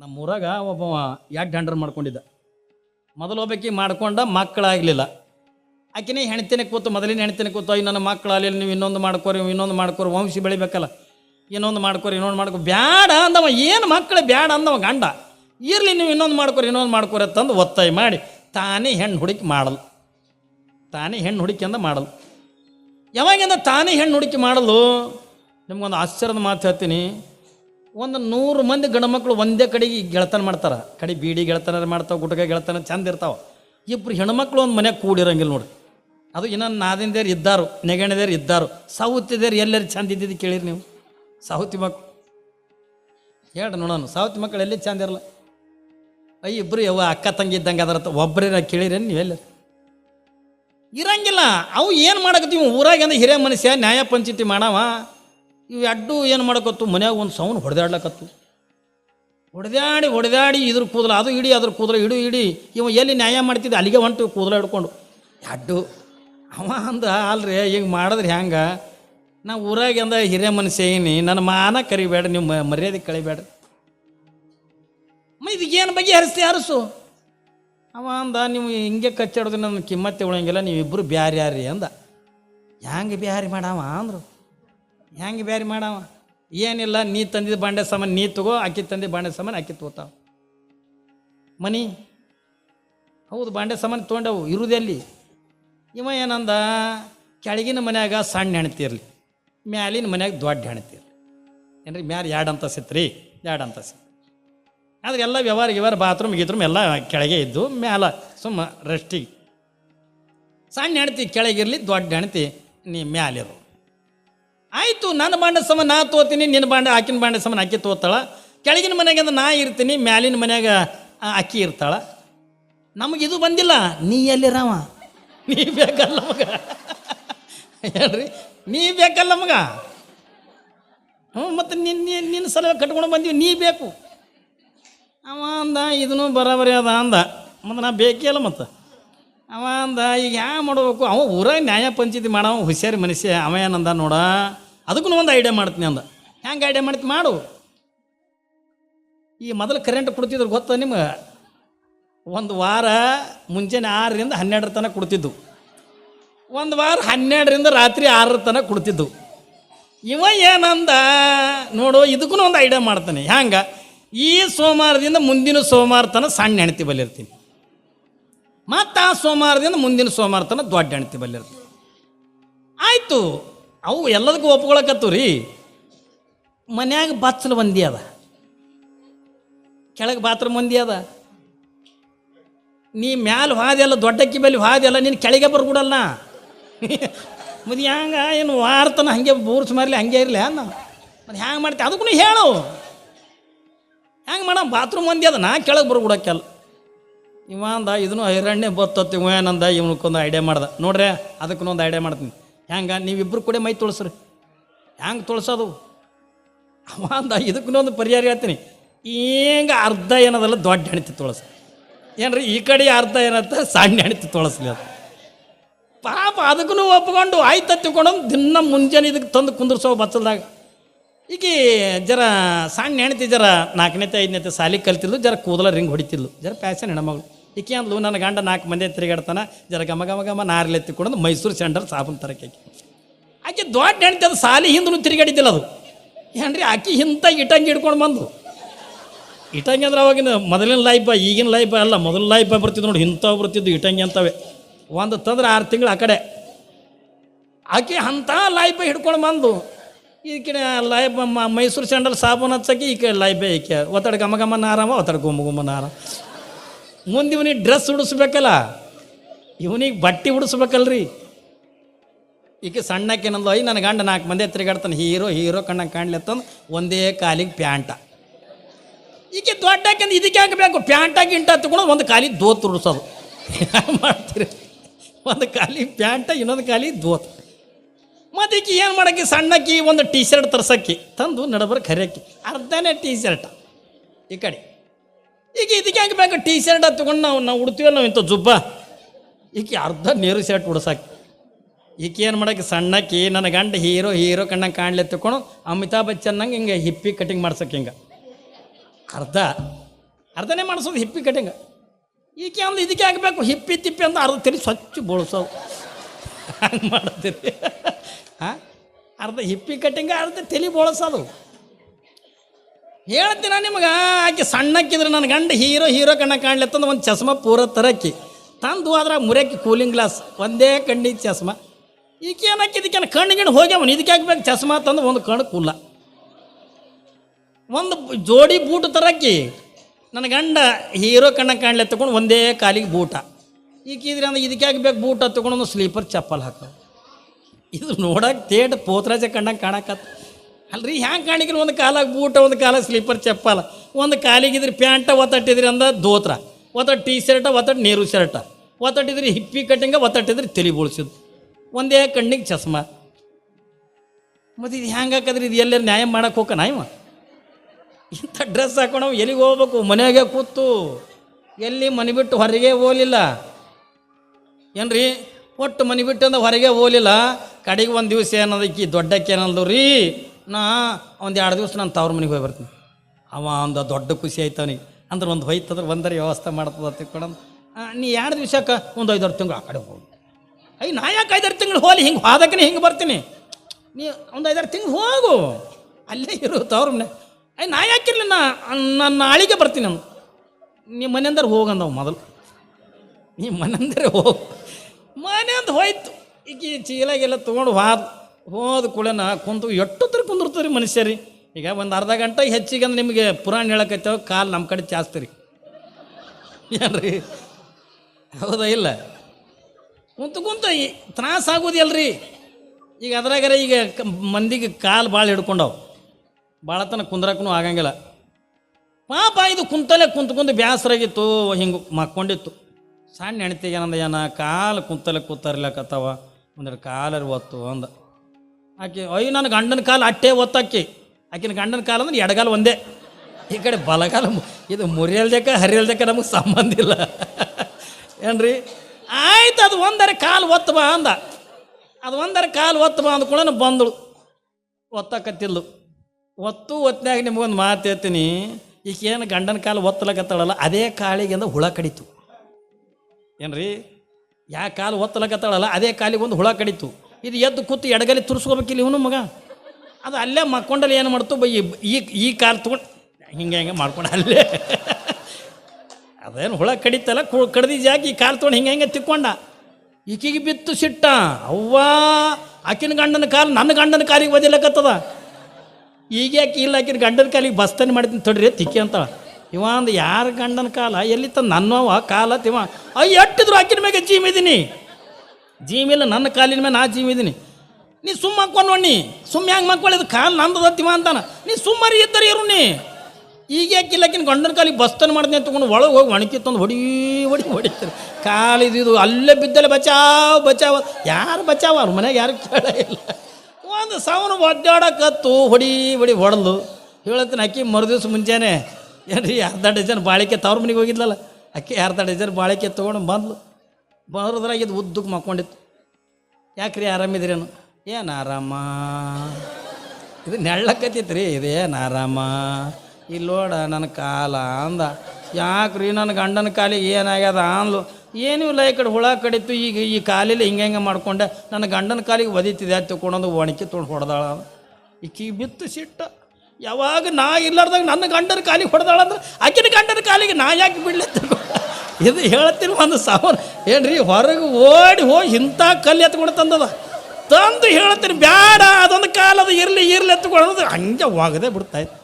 ನಮ್ಮ ಊರಾಗ ಒಬ್ಬ ಯಾಕೆ ಹಂಡ್ರ್ ಮಾಡ್ಕೊಂಡಿದ್ದ? ಮೊದಲು ಒಬ್ಬಾಕಿ ಮಾಡ್ಕೊಂಡ ಮಕ್ಕಳಾಗಲಿಲ್ಲ. ಆಕಿನೇ ಹೆಣ್ತಿನ ಕೂತು, ಮೊದಲಿನ ಹೆಣ್ತಿನ ಕೂತು, ಅಯ್ಯ ನನ್ನ ಮಕ್ಕಳಾಗಲಿಲ್ಲ ನೀವು ಇನ್ನೊಂದು ಮಾಡ್ಕೋರಿ ಇನ್ನೊಂದು ಮಾಡ್ಕೋರಿ, ವಂಶ ಬೆಳಿಬೇಕಲ್ಲ. ಇನ್ನೊಂದು ಮಾಡ್ಕೋರಿ, ಇನ್ನೊಂದು ಮಾಡ್ಕೊ ಬ್ಯಾಡ ಅಂದವ, ಏನು ಮಕ್ಕಳು ಬ್ಯಾಡ ಅಂದವ ಗಂಡ. ಇರಲಿ, ನೀವು ಇನ್ನೊಂದು ಮಾಡ್ಕೋರಿ ಇನ್ನೊಂದು ಮಾಡ್ಕೋರಿ ಅಂತಂದು ಒತ್ತಾಯ ಮಾಡಿ ತಾನೇ ಹೆಣ್ಣು ಹುಡುಕಿ ಮಾಡಲು. ತಾನೇ ಹೆಣ್ಣು ಹುಡುಕಿ ಅಂದ ಮಾಡಲು. ಯಾವಾಗಿಂದ ತಾನೇ ಹೆಣ್ಣು ಹುಡುಕಿ ಮಾಡಲು? ನಿಮ್ಗೊಂದು ಆಶ್ಚರ್ಯದ ಮಾತು ಹೇಳ್ತೀನಿ. ಒಂದು ನೂರು ಮಂದಿ ಗಂಡು ಒಂದೇ ಕಡೆಗೆ ಗೆಳತನ ಮಾಡ್ತಾರೆ. ಕಡೆ ಬೀಡಿ ಗೆಳತನ ಮಾಡ್ತಾವೆ, ಗುಟ್ಕ ಗೆಳತನ ಚಂದ ಇರ್ತಾವೆ. ಇಬ್ಬರು ಹೆಣ್ಮಕ್ಳು ಒಂದು ಮನ್ಯಾಗ ಕೂಡಿರಂಗಿಲ್ಲ ನೋಡಿ ಅದು ಇನ್ನೊಂದು ನಾದಿಂದೇರು ಇದ್ದಾರು ನೆಗಣದೇರು ಇದ್ದಾರು ಸಾವುತ್ತಿದೇರು ಎಲ್ಲರೂ ಚಂದ ಇದ್ದಿದ್ದು ಕೇಳಿರಿ ನೀವು? ಸಾವುತಿ ಮಕ್ಕಳು ಹೇಳ್ರಿ ನೋಡೋಣ ಸಾವುತಿ ಮಕ್ಕಳು ಎಲ್ಲಿ ಚಂದ ಇರಲ್ಲ ಅಯ್ಯ ಇಬ್ಬರು ಯಾವ ಅಕ್ಕ ತಂಗಿ ಇದ್ದಂಗೆ ಅದರ ಒಬ್ಬರೇ ಕೇಳಿರೇನು ನೀವೆಲ್ಲರು ಇರಂಗಿಲ್ಲ, ಅವು ಏನು ಮಾಡಕತ್ತೀವಿ ಊರಾಗ ಅಂದ್ರೆ ಹಿರಿಯ ಮನುಷ್ಯ ನ್ಯಾಯ ಪಂಚಾಯತಿ ಮಾಡವ. ಇವು ಅಡ್ಡು ಏನು ಮಾಡಕತ್ತು? ಮನ್ಯಾಗ ಒಂದು ಸೌನ್ ಹೊಡೆದಾಡ್ಲಕತ್ತು. ಹೊಡೆದಾಡಿ ಹೊಡೆದಾಡಿ ಇದ್ರ ಕೂದಲ, ಅದು ಇಡಿ ಅದ್ರ ಕೂದಲ, ಇಡು, ಇಡಿ. ಇವ ಎಲ್ಲಿ ನ್ಯಾಯ ಮಾಡ್ತಿದ್ದೆ? ಅಲ್ಲಿಗೆ ಹೊಂಟು ಕೂದಲ ಹಿಡ್ಕೊಂಡು. ಅಡ್ಡು ಅವ ಅಂದ, ಅಲ್ರಿ ಈಗ ಮಾಡಿದ್ರೆ ಹ್ಯಾಂಗ ನಾ ಊರಾಗೆಂದ ಹಿರಿಯ ಮನುಷ್ಯ ಏನಿ ನನ್ನ ಮಾನ ಕರಿಬೇಡ ನೀವು ಮ- ಮರ್ಯಾದೆ ಕಳಿಬೇಡ್ರಿ ಮ ಇದಕ್ಕೇನು ಬಗ್ಗೆ ಹರಿಸ್ತಿ, ಹರಿಸು. ಅವ ಅಂದ, ನೀವು ಹಿಂಗೆ ಕಚ್ಚಾಡೋದು ನನ್ನ ಕಿಮ್ಮತ್ತೆ ಉಳಂಗಿಲ್ಲ ನೀವಿಬ್ಬರು ಬ್ಯಾರೆ ಯಾರ್ರಿ ಅಂದ. ಹ್ಯಾಂಗೆ ಬ್ಯಾರಿ ಮಾಡವ? ಅಂದರು. ಹೆಂಗೆ ಬ್ಯಾರಿ ಮಾಡವ? ಏನಿಲ್ಲ, ನೀ ತಂದಿದ್ದ ಬಾಂಡೆ ಸಾಮಾನು ನೀ ತಗೋ ಅಕ್ಕಿ ತಂದಿದ್ದ ಬಾಂಡೆ ಸಾಮಾನು ಅಕ್ಕಿ ತಗೋತಾವ. ಮನಿ, ಹೌದು, ಬಾಂಡೆ ಸಾಮಾನು ತೊಗೊಂಡವು ಇರುದೆಲ್ಲಿ ಇವ ಏನಂದ, ಕೆಳಗಿನ ಮನ್ಯಾಗ ಸಣ್ಣ ಹೆಣ್ತಿ ಇರಲಿ, ಮ್ಯಾಲಿನ ಮನ್ಯಾಗ ದೊಡ್ಡ ಹೆಣ್ತಿ ಇರಲಿ. ಏನ್ರಿ, ಮ್ಯಾಲ ಎರಡು ಅಂತ ರೀ ಎರಡು ಅಂತಸ್ತು? ಆದ್ರೆ ಎಲ್ಲ ವ್ಯವಹಾರ ವ್ಯವಹಾರ ಬಾತ್ರೂಮ್ ಗೀತ್ರೂಮ್ ಎಲ್ಲ ಕೆಳಗೆ ಇದ್ದು, ಮ್ಯಾಲ ಸುಮ್ಮ ರೆಸ್ಟಿಗೆ ಸಣ್ಣ ಹೆಣ್ತಿ ಕೆಳಗಿರಲಿ, ದೊಡ್ಡ ಹೆಣ್ತಿ, ನೀ ಮ್ಯಾಲಿರು. ಆಯಿತು, ನನ್ನ ಬಾಂಡೆ ಸಮ ನಾ ತೋತೀನಿ, ನಿನ್ನ ಬಾಂಡೆ, ಆಕಿನ ಬಾಂಡೆ ಸಮ ಅಕ್ಕಿ ತೋತಾಳ. ಕೆಳಗಿನ ಮನೆಗೆ ಅಂದ್ರೆ ನಾ ಇರ್ತೀನಿ, ಮ್ಯಾಲಿನ ಮನೆಯಾಗ ಅಕ್ಕಿ ಇರ್ತಾಳ. ನಮಗಿದು ಬಂದಿಲ್ಲ, ನೀ ಎಲ್ಲಿರವ ನೀ ಬೇಕಲ್ಲ ಮಗ. ಹೇಳ್ರಿ, ನೀ ಬೇಕಲ್ಲ ಮಗ. ಹ್ಞೂ, ಮತ್ತು ನಿನ್ನ ನಿನ್ನ ಸಲ ಕಟ್ಕೊಂಡು ಬಂದೀವಿ, ನೀ ಬೇಕು. ಅವ ಅಂದ, ಇದನ್ನು ಬರಾಬರಿ ಅದ ಅಂದ. ಮತ್ತು ನಾ ಬೇಕೇ ಮತ್ತು. ಅವ ಅಂದ, ಈಗ ಯಾ ಮಾಡಬೇಕು? ಅವ ಊರಾಗ ನ್ಯಾಯ ಪಂಚಾಯತಿ ಮಾಡವ, ಹುಷಾರಿ ಮನುಷ್ಯ ಅವ ಏನಂದ ನೋಡ ಅದಕ್ಕೂ ಒಂದು ಐಡಿಯಾ ಮಾಡ್ತೀನಿ ಅಂದ. ಹೆಂಗೆ ಐಡಿಯಾ ಮಾಡ್ತಿ ಮಾಡು. ಈ ಮೊದಲು ಕರೆಂಟ್ ಕೊಡ್ತಿದ್ರು ಗೊತ್ತಾ ನಿಮ್ಗೆ? ಒಂದು ವಾರ ಮುಂಜಾನೆ ಆರರಿಂದ ಹನ್ನೆರಡರ ತನಕ ಕೊಡ್ತಿದ್ದು ಒಂದು ವಾರ ಹನ್ನೆರಡರಿಂದ ರಾತ್ರಿ ಆರರ ತನಕ ಕೊಡ್ತಿದ್ದು ಇವ ಏನಂದ, ನೋಡು ಇದಕ್ಕೂ ಒಂದು ಐಡಿಯಾ ಮಾಡ್ತಾನೆ. ಹ್ಯಾಂಗ? ಈ ಸೋಮವಾರದಿಂದ ಮುಂದಿನ ಸೋಮವಾರ ತನಕ ಸಣ್ಣ ಹೆಣ್ತಿ ಬಲ್ಲಿರ್ತೀನಿ ಮತ್ತು ಆ ಸೋಮವಾರದಿಂದ ಮುಂದಿನ ಸೋಮವಾರ ತನಕ ದೊಡ್ಡ ಹೆಣ್ತಿ ಬಲ್ಲಿರ್ತದೆ ಆಯಿತು, ಅವು ಎಲ್ಲದಕ್ಕೂ ಒಪ್ಕೊಳಕತ್ತು ರೀ ಮನ್ಯಾಗ ಬಚ್ಚಲು ಒಂದಿ ಅದ. ಕೆಳಗೆ ಬಾತ್ರೂಮ್ ಒಂದಿ ಅದ. ನೀ ಮ್ಯಾಲ ಹಾದೆಲ್ಲ, ದೊಡ್ಡಕ್ಕಿ ಬಲ್ಲಿ ಹಾದೆಲ್ಲ, ನೀನು ಕೆಳಗೆ ಬರ್ಬಿಡಲ್ಲ ಮತ್ತೆ ಹ್ಯಾಂಗ, ಏನು ವಾರ್ತನ ಹಂಗೆ ಬೂರ್ಸ್ ಮಾರಲಿ, ಹಂಗೆ ಇರಲಿ ಅನ್ನ. ಮತ್ತು ಹ್ಯಾಂಗೆ ಮಾಡ್ತೆ, ಅದಕ್ಕೂ ಹೇಳು. ಹ್ಯಾಂಗೆ ಮೇಡಮ್ ಬಾತ್ರೂಮ್ ಒಂದಿ ಅದ, ನಾ ಕೆಳಗೆ ಬರ್ಬಿಡಕ್ಕೆಲ್ಲ ಇವ ಅಂದ ಇದನ್ನು ಹೈರಾಣ್ಯ ಬತ್ತತ್ತು, ಇವ ಏನಂದ, ಇವನಕ್ಕೊಂದು ಐಡಿಯಾ ಮಾಡ್ದೆ. ನೋಡ್ರಿ ಅದಕ್ಕೊಂದು ಐಡಿಯಾ ಮಾಡ್ತೀನಿ. ಹೆಂಗೆ? ನೀವಿಬ್ಬರು ಕೂಡ ಮೈ ತೊಳಸ್ರಿ. ಹೆಂಗೆ ತೊಳಸೋದು? ಅವ ಅಂದ ಇದಕ್ಕೂ ಪರಿಹಾರ ಹೇಳ್ತೀನಿ. ಈಗ ಅರ್ಧ ಏನದಲ್ಲ ದೊಡ್ಡ ಹೆಣ್ತಿ ತೊಳಸ. ಏನ್ರಿ, ಈ ಕಡೆ ಅರ್ಧ ಏನತ್ತ, ಸಣ್ಣ ಹೆಣ್ತಿ ತೊಳಸ್ಲಿ ಅದು. ಪಾಪ ಅದಕ್ಕೂ ಒಪ್ಕೊಂಡು ಆಯ್ತು ತಿಳ್ಕೊಂಡು ದಿನ ಮುಂಜಾನೆ ಇದಕ್ಕೆ ತಂದು ಕುಂದ್ರಿಸೋ ಬಚ್ಚಲ್ದಾಗ. ಈಗ ಜರ ಸಣ್ಣ ಹೆಣ್ತಿ ಜರ ನಾಲ್ಕನೇತೆ ಐದನೇತೆ ಸಾಲಿ ಕಲ್ತಿದ್ಲು, ಜರ ಕೂದಲ ರಿಂಗ್ ಹೊಡಿತಿದ್ಲು. ಜರ ಪ್ಯಾಶನ್ ಹೆಣ್ಮಗಳು. ಈಕೆ ಅಂದ್ಲು ನನ್ನ ಗಂಡ ನಾಲ್ಕು ಮಂದಿ ತಿರುಗಾಡ್ತಾನೆ. ಜರ ಗಮ ಗಮ ಗಮ ನಾರ್ಲೆ ಎತ್ತಿಕೊಂಡು ಮೈಸೂರು ಸೆಂಟರ್ ಸಾಬೂನು ತರಕ್ಕೆ ಆಕೆ. ದೊಡ್ಡ ಹೆಣ್ತಿ ಅದು, ಸಾಲಿ ಹಿಂದೂ ತಿರುಗಾಡಿದ್ದಿಲ್ಲ ಅದು. ಏನ್ರಿ, ಆಕೆ ಇಂಥ ಇಟಂಗಿ ಹಿಡ್ಕೊಂಡು ಬಂದು ಇಟಂಗಿ ಅಂದ್ರೆ ಅವಾಗಿನ ಮೊದಲಿನ ಲೈಫ್ ಈಗಿನ ಲೈಫ್ ಅಲ್ಲ ಮೊದಲ ಲೈಫ್ ಬರ್ತಿದ್ದು ನೋಡಿ, ಇಂಥವು ಬರ್ತಿದ್ದು ಇಟಂಗಿ ಅಂತವೆ. ಒಂದು ತಂದ್ರೆ ಆರು ತಿಂಗಳು ಆ ಕಡೆ. ಆಕೆ ಅಂಥ ಲೈಫ್ ಹಿಡ್ಕೊಂಡು ಬಂದು ಈ ಲೈಫ್ ಮೈಸೂರು ಸ್ಯಾಂಡಲ್ ಸಾಬೂನು ಹಚ್ಚಕ್ಕೆ ಈ ಕಡೆ ಲೈಫ್ ಈಕೆ. ಒತ್ತಡ ಗಮ ಗಮ ಆರಾಮ ಒತ್ತಡ ಗುಮ್ಮ ಗುಮ್ಮ ನಾರ ಮುಂದೆ ಇವನಿಗೆ ಡ್ರೆಸ್ ಉಡಿಸ್ಬೇಕಲ್ಲ, ಇವನಿಗೆ ಬಟ್ಟೆ ಉಡಿಸ್ಬೇಕಲ್ರಿ. ಈಕೆ ಸಣ್ಣಕ್ಕೇನಂದು ಐ ನನ್ನ ಗಂಡ ನಾಲ್ಕು ಮಂದಿ ತಿರುಗಾಡ್ತಾನೆ, ಹೀರೋ ಹೀರೋ, ಕಣ್ಣಂಗೆ ಕಾಣ್ಲತ್ತಂದು ಒಂದೇ ಕಾಲಿಗೆ ಪ್ಯಾಂಟ. ಈಕೆ ದೊಡ್ಡಕ್ಕೆಂದು ಇದಕ್ಕೆ ಹಾಕಬೇಕು ಪ್ಯಾಂಟ ಗಿಂಟ ತಗೊಂಡು ಒಂದು ಕಾಲಿಗೆ ದೋತ್ ಉಡಿಸೋದು. ಮಾಡ್ತೀರಿ? ಒಂದು ಕಾಲಿ ಪ್ಯಾಂಟ, ಇನ್ನೊಂದು ಕಾಲಿ ದೋತ್. ಮತ್ತು ಈಕೆ ಏನು ಮಾಡೋಕ್ಕೆ? ಸಣ್ಣಕ್ಕಿ ಒಂದು ಟೀ ಶರ್ಟ್ ತರ್ಸಕ್ಕಿ, ತಂದು ನಡಬರ್ ಕರೆಯಕ್ಕಿ ಅರ್ಧನೇ ಟೀ ಶರ್ಟ್ ಈ ಕಡೆ. ಈಗ ಇದಕ್ಕೆ ಬೇಕು? ಟೀ ಶರ್ಟ್ ತಗೊಂಡು ನಾವು ನಾವು ಉಡ್ತೀವಲ್ಲ ನಾವು ಇಂಥ ಜುಬ್ಬ? ಈಕೆ ಅರ್ಧ ನೀರು ಶರ್ಟ್ ಉಡ್ಸಾಕಿ. ಈಕೆ ಏನು ಮಾಡಕ್ಕೆ? ಸಣ್ಣಕ್ಕೆ, ನನ್ನ ಗಂಡ ಹೀರೋ ಹೀರೋ ಕಣ್ಣಂಗೆ ಕಾಣ್ಲೆ ತಕೊಂಡು ಅಮಿತಾಬ್ ಬಚ್ಚನ್ನಂಗೆ ಹಿಂಗೆ ಹಿಪ್ಪಿ ಕಟಿಂಗ್ ಮಾಡ್ಸಕ್ಕೆ ಹಿಂಗೆ. ಅರ್ಧ. ಅರ್ಧನೇ ಮಾಡಿಸೋದು ಹಿಪ್ಪಿ ಕಟಿಂಗ್ ಈಕೆ ಅಂದ್ರೆ ಇದಕ್ಕೆ ಆಗಬೇಕು ಹಿಪ್ಪಿ ತಿಪ್ಪಿ ಅಂತ ಅರ್ಧ ತಲೆ ಸ್ವಚ್ಛ ಬೋಳ್ಸೋದು ಹಂಗೆ ಮಾಡ್ತೀರಿ ಹಾಂ? ಅರ್ಧ ಹಿಪ್ಪಿ ಕಟಿಂಗ್ ಅರ್ಧ ತಲೆ ಬೋಳ್ಸೋದು. ಹೇಳ್ತೀನ ನಿಮಗೆ. ಆಕೆ ಸಣ್ಣಕ್ಕಿದ್ರೆ ನನ್ನ ಗಂಡ ಹೀರೋ ಹೀರೋ ಕಣ್ಣ ಕಾಣ್ಲತ್ತಂದು ಒಂದು ಚಸ್ಮಾ ಪೂರ ತರಕ್ಕಿ. ತಂದು ಅದ್ರಾಗ ಮುರಿಯಕ್ಕೆ ಕೂಲಿಂಗ್ ಗ್ಲಾಸ್ ಒಂದೇ ಕಣ್ಣಿಗೆ ಚಸ್ಮ. ಈಕೆ ಏನಕ್ಕೆ ಕಣ್ಣು ಗಿಣ್ಣು ಹೋಗ್ಯಾವನು ಇದಕ್ಕೆ ಹಾಕ್ಬೇಕು ಚಸ್ಮಾ ತಂದು ಒಂದು ಕಣ್ಣು ಕೂಲ ಒಂದು ಜೋಡಿ ಬೂಟ್ ತರಕ್ಕಿ. ನನ್ನ ಗಂಡ ಹೀರೋ ಕಣ್ಣ ಕಾಣ್ಲೆ ತಗೊಂಡು ಒಂದೇ ಕಾಲಿಗೆ ಬೂಟ. ಈಕಿದ್ರೆ ಅಂದ್ರೆ ಇದಕ್ಕೆ ಹಾಕ್ಬೇಕು ಬೂಟ ತಗೊಂಡು ಒಂದು ಸ್ಲೀಪರ್ ಚಪ್ಪಲ್ ಹಾಕ ಇದು ನೋಡಕ್ಕೆ ತೇಟ್ ಪೋತ್ರಾಜ ಕಣ್ಣಂಗೆ ಕಾಣಕತ್ತ. ಅಲ್ರಿ, ಹ್ಯಾಂಗೆ ಕಾಣಿಕ್ರಿ ಒಂದು ಕಾಲಾಗಿ ಬೂಟ, ಒಂದು ಕಾಲಾಗ ಸ್ಲೀಪರ್ ಚಪ್ಪಲ? ಒಂದು ಕಾಲಿಗಿದ್ರೆ ಪ್ಯಾಂಟ, ಒತ್ತಟ್ಟಿದ್ರಿ ಅಂದ ದೋತ್ರ ಒತ್ತಟ್ಟು ಟೀ ಶರ್ಟ ಒತ್ತಟ್ಟು ನೀರು ಶರ್ಟ. ಒತ್ತಟ್ಟಿದ್ರಿ ಹಿಪ್ಪಿ ಕಟ್ಟಿಂಗ, ಒತ್ತಟ್ಟಿದ್ರಿ ತಲೆ ಬೋಳ್ಸಿದ್ದು ಒಂದೇ ಕಣ್ಣಿಗೆ ಚಸ್ಮ. ಮತ್ತು ಇದು ಹ್ಯಾಂಗೆ ಹಾಕಿದ್ರಿ, ಇದು ಎಲ್ಲರೂ ನ್ಯಾಯ ಮಾಡಕ್ಕೆ ಹೋಗೋಣ ಇವ? ಇಂಥ ಡ್ರೆಸ್ ಹಾಕೊಂಡು ಎಲ್ಲಿಗೆ ಹೋಗ್ಬೇಕು? ಮನೆಯಾಗೆ ಕೂತು. ಎಲ್ಲಿ ಮನೆ ಬಿಟ್ಟು ಹೊರಗೆ ಹೋಗಲಿಲ್ಲ? ಏನ್ರಿ, ಒಟ್ಟು ಮನೆ ಬಿಟ್ಟು ಅಂದ್ರೆ ಹೊರಗೆ ಹೋಗಲಿಲ್ಲ? ಕಡೆಗೆ ಒಂದು ದಿವಸ ಏನದಕ್ಕೆ ದೊಡ್ಡಕ್ಕೆ ಏನಲ್ದು ರೀ? ನಾ ಒಂದು ಎರಡು ದಿವಸ ನಾನು ತವ್ರ ಮನೆಗೆ ಹೋಗಿ ಬರ್ತೀನಿ. ಅವ ಒಂದು ದೊಡ್ಡ ಖುಷಿ ಆಯ್ತು ಅವನಿಗೆ ಅಂದ್ರೆ ಒಂದು ಹೋಯ್ತಂದ್ರೆ ಒಂದರ ವ್ಯವಸ್ಥೆ ಮಾಡ್ತದ ತಿಳ್ಕೊಂಡು ನೀ ಎರಡು ದಿವ್ಸಕ್ಕೆ ಒಂದು ಐದಾರು ತಿಂಗಳು ಆ ಕಡೆ ಹೋಗಿ. ಅಯ್ಯ ನಾ ಯಾಕೆ ಐದಾರು ತಿಂಗಳು ಹೋಲಿ? ಹಿಂಗೆ ಹೋದಕ್ಕೆ ಹಿಂಗೆ ಬರ್ತೀನಿ. ನೀ ಒಂದು ಐದಾರು ತಿಂಗಳು ಹೋಗು. ಅಲ್ಲೇ ಇರು ತವ್ರ ಮನೆ. ಅಯ್ಯ ನಾ ಯಾಕಿರಲಿ ನಾ, ನಾನು ನಾಳಿಗೆ ಬರ್ತೀನಿ ನಾನು. ನೀ ಮನೆಯಂದ್ರೆ ಹೋಗಂದವು ಮೊದಲು. ನೀ ಮನೆಯಂದ್ರೆ ಹೋಗು. ಮನೆಯಂದು ಹೋಯ್ತು. ಈಗ ಚೀಲಾಗೆಲ್ಲ ತೊಗೊಂಡು ಹೋದ ಹೋದ ಕೂಡನ ಕುಂತು ಎಷ್ಟೊತ್ತರ ಕುಂದಿರ್ತಾರೆ ಮನುಷ್ಯರಿ. ಈಗ ಒಂದು ಅರ್ಧ ಗಂಟೆ ಹೆಚ್ಚಿಗೆ ಅಂದ್ರೆ ನಿಮಗೆ ಪುರಾಣ ಹೇಳಕತ್ತೇವೆ, ಕಾಲು ನಮ್ಮ ಕಡೆ ಚಾಸ್ತೀರಿ ಏನ್ರಿ? ಹೌದಾ ಇಲ್ಲ? ಕುಂತು ಕುಂತು ಈ ತ್ರಾಸ ಆಗೋದಿಲ್ರಿ. ಈಗ ಅದ್ರಾಗಾರ ಈಗ ಮಂದಿಗೆ ಕಾಲು ಭಾಳ ಹಿಡ್ಕೊಂಡವು. ಭಾಳ ತನಕ ಕುಂದ್ರಕ್ಕೂ ಆಗಂಗಿಲ್ಲ. ಪಾಪ ಇದು ಕುಂತಲ್ಲೇ ಕುಂತು ಕುಂತು ಬೇಸರಾಗಿತ್ತು ಹಿಂಗೆ ಮಕ್ಕೊಂಡಿತ್ತು. ಸಣ್ಣ ಹೆಣ್ತಿಗೆ ಏನಂದ ಏನ, ಕಾಲು ಕುಂತಲ್ಲೇ ಕೂತಾರ್ಲಕತ್ತವ. ಒಂದೆರಡು ಕಾಲರ್ ಒತ್ತು ಅಂದ. ಆಕೆ, ಅಯ್ಯೋ, ನನ್ನ ಗಂಡನ ಕಾಲು ಅಟ್ಟೆ ಒತ್ತಾಕಿ ಆಕಿನ ಗಂಡನ ಕಾಲು ಅಂದ್ರೆ ಎಡಗಾಲ ಒಂದೇ. ಈ ಕಡೆ ಬಲಗಾಲ ಇದು ಮುರಿಯಲ್ದಕ್ಕ ಹರಿಯಲ್ದಕ್ಕ ನಮಗೆ ಸಂಬಂಧ ಇಲ್ಲ. ಏನ್ರಿ? ಆಯ್ತು, ಅದು ಒಂದರ ಕಾಲು ಒತ್ತು ಬಾ ಅಂದ. ಅದು ಒಂದರ ಕಾಲು ಒತ್ತು ಬಾ ಅಂದ್ಕೊಳ್ಳೋಣ ಬಂದಳು. ಒತ್ತಕತ್ತಿಲ್ಲು ಒತ್ತು ಒತ್ತಿನಾಗ ನಿಮಗೊಂದು ಮಾತು ಹೇಳ್ತೀನಿ. ಈಕೇನು ಗಂಡನ ಕಾಲು ಒತ್ತಲಕತ್ತಾಳಲ್ಲ, ಅದೇ ಕಾಳಿಗೆ ಅಂದ ಹುಳ ಕಡಿತು. ಏನ್ರಿ? ಯಾ ಕಾಲು ಒತ್ತಲಕತ್ತಾಳಲ್ಲ, ಅದೇ ಕಾಲಿಗೆ ಒಂದು ಹುಳ ಕಡಿತು. ಇದು ಎದ್ದು ಕೂತು ಎಡಗಲಿ ತುರ್ಸ್ಕೋಬೇಕಿಲ್ಲ ಇವನು ಮಗ. ಅದು ಅಲ್ಲೇ ಮಕ್ಕೊಂಡಲ್ಲಿ ಏನು ಮಾಡ್ತು? ಬೈ, ಈ ಈ ಕಾಲು ತೊಗೊಂಡು ಹಿಂಗೆ ಹಿಂಗೆ ಮಾಡ್ಕೊಂಡು ಅಲ್ಲೇ. ಅದೇನು ಹುಳ ಕಡಿತಲ್ಲ ಕಡ್ದಿ ಜಾಗ ಈ ಕಾಲು ತೊಗೊಂಡು ಹಿಂಗೆ ಹಿಂಗೆ ತಿಕ್ಕೊಂಡ. ಈಕಿಗೆ ಬಿತ್ತು ಸಿಟ್ಟ. ಅವ್ವ, ಆಕಿನ ಗಂಡನ ಕಾಲು ನನ್ನ ಗಂಡನ ಕಾಲಿಗೆ ಒದಿಲಕತ್ತದ. ಈಗ ಯಾಕೆ ಇಲ್ಲ, ಆಕಿನ ಗಂಡನ ಕಾಲಿಗೆ ಬಸ್ತಾನೆ ಮಾಡ್ತೀನಿ ತೊಡ್ರಿ ತಿಕ್ಕಿ ಅಂತ ಇವ ಅಂದ, ಯಾರ ಗಂಡನ ಕಾಲ? ಎಲ್ಲಿ ತಂದು ನನ್ನವ ಕಾಲ ತಿವ. ಅಯ್ಯ ಎಟ್ಟಿದ್ರು ಆಕಿನ ಮ್ಯಾಗ ಜೀಮಿದ್ದೀನಿ ಜೀಮಿಲ್ಲ ನನ್ನ ಕಾಲಿನ ಮೇಲೆ ನಾ ಜೀವಿದ್ದೀನಿ. ನೀ ಸುಮ್ಮ ಹಾಕೊಂಡು ನೋಡಿ ಸುಮ್ಮ ಹೆಂಗೆ ಮಕ್ಕೊಳ್ಳಿದು ಕಾಲು ನಂದದ ತಿವ ಅಂತಾನ. ನೀ ಸುಮ್ಮರಿ ಇದ್ದರೆ ಇರು ನೀ. ಈಗ ಯಾಕಿಲ್ಲ ಇಲ್ಲ ಆಕಿನ ಗಂಡನ ಕಾಲಿಗೆ ಬಸ್ತನ್ನು ಮಾಡ್ದೆ ತೊಗೊಂಡು ಒಳಗೆ ಹೋಗಿ ಒಣಕಿ ತಂದು ಹೊಡಿ ಹೊಡಿ ಹೊಡಿತಾರೆ ಕಾಲು ಇದು ಅಲ್ಲೇ ಬಿದ್ದಲ್ಲಿ ಬಚಾವ್, ಬಚಾವ. ಯಾರು ಬಚಾವ? ಅವ್ರ ಮನೆಗೆ ಯಾರು ಕೇಳ ಇಲ್ಲ. ಒಂದು ಸಾವಿರ ಒದ್ದಾಡಕತ್ತು, ಹೊಡಿ ಹೊಡಿ ಹೊಡೆದು ಹೇಳತ್ತೀನಿ ಅಕ್ಕಿ ಮರುದಿವ್ಸ ಮುಂಜಾನೆ. ಏನ್ರಿ ಅರ್ಧ ಡಜನ್ ಬಾಳಿಕೆ ತವ್ರ ಮನೆಗೆ ಹೋಗಿದ್ಲಲ್ಲ? ಅಕ್ಕಿ ಅರ್ಧ ಡಜನ್ ಬಾಳಿಕೆ ತೊಗೊಂಡು ಬಂದ್ಲು. ಬರೋದ್ರಾಗ ಇದು ಉದ್ದಕ್ಕೆ ಮಕ್ಕೊಂಡಿತ್ತು. ಯಾಕ್ರಿ ಆರಾಮಿದ್ರೇನು ಏನು ಆರಾಮ ಇದು ನೆಳ್ಳಕತ್ತಿತ್ತು ರೀ ಇದೇನು ಆರಾಮ ಇಲ್ಲಿ ನೋಡ ನನ್ನ ಕಾಲ ಅಂದ. ಯಾಕ್ರಿ ನನ್ನ ಗಂಡನ ಕಾಲಿಗೆ ಏನಾಗ್ಯದ ಅಂದ್ಲು. ಏನೂ ಇಲ್ಲ ಈ ಕಡೆ ಹುಳ ಕಡಿತು, ಈಗ ಈ ಕಾಲಿಲ್ಲ ಹಿಂಗೆ ಹಿಂಗೆ ಮಾಡ್ಕೊಂಡೆ. ನನ್ನ ಗಂಡನ ಕಾಲಿಗೆ ಒದಿತಿದೆ, ಅದು ಒಣಕಿ ತೊಗೊಂಡು ಹೊಡೆದಾಳ ಈಕಿ ಬಿತ್ತು ಸಿಟ್ಟ. ಯಾವಾಗ ನಾ ಇಲ್ಲಾರ್ದಾಗ ನನ್ನ ಗಂಡನ ಕಾಲಿಗೆ ಹೊಡೆದಾಳಂದ್ರೆ, ಆಕಿನ ಗಂಡನ ಕಾಲಿಗೆ ನಾ ಯಾಕೆ ಬಿಡ್ಲಿ ಅಂತ ಇದು ಹೇಳ್ತೀನಿ ಒಂದು ಸಾವಿರ ಏನ್ರಿ, ಹೊರಗೆ ಓಡಿ ಹೋಗಿ ಇಂಥ ಕಲ್ಲು ಎತ್ಕೊಂಡು ತಂದದ? ತಂದು ಹೇಳ್ತೀನಿ ಬ್ಯಾಡ, ಅದೊಂದು ಕಾಲ ಅದು ಇರಲಿ ಇರಲಿ ಎತ್ಕೊಳ್ಳೋದು ಹಂಗೆ ಒಗದೆ ಬಿಡ್ತಾಯಿತ್ತು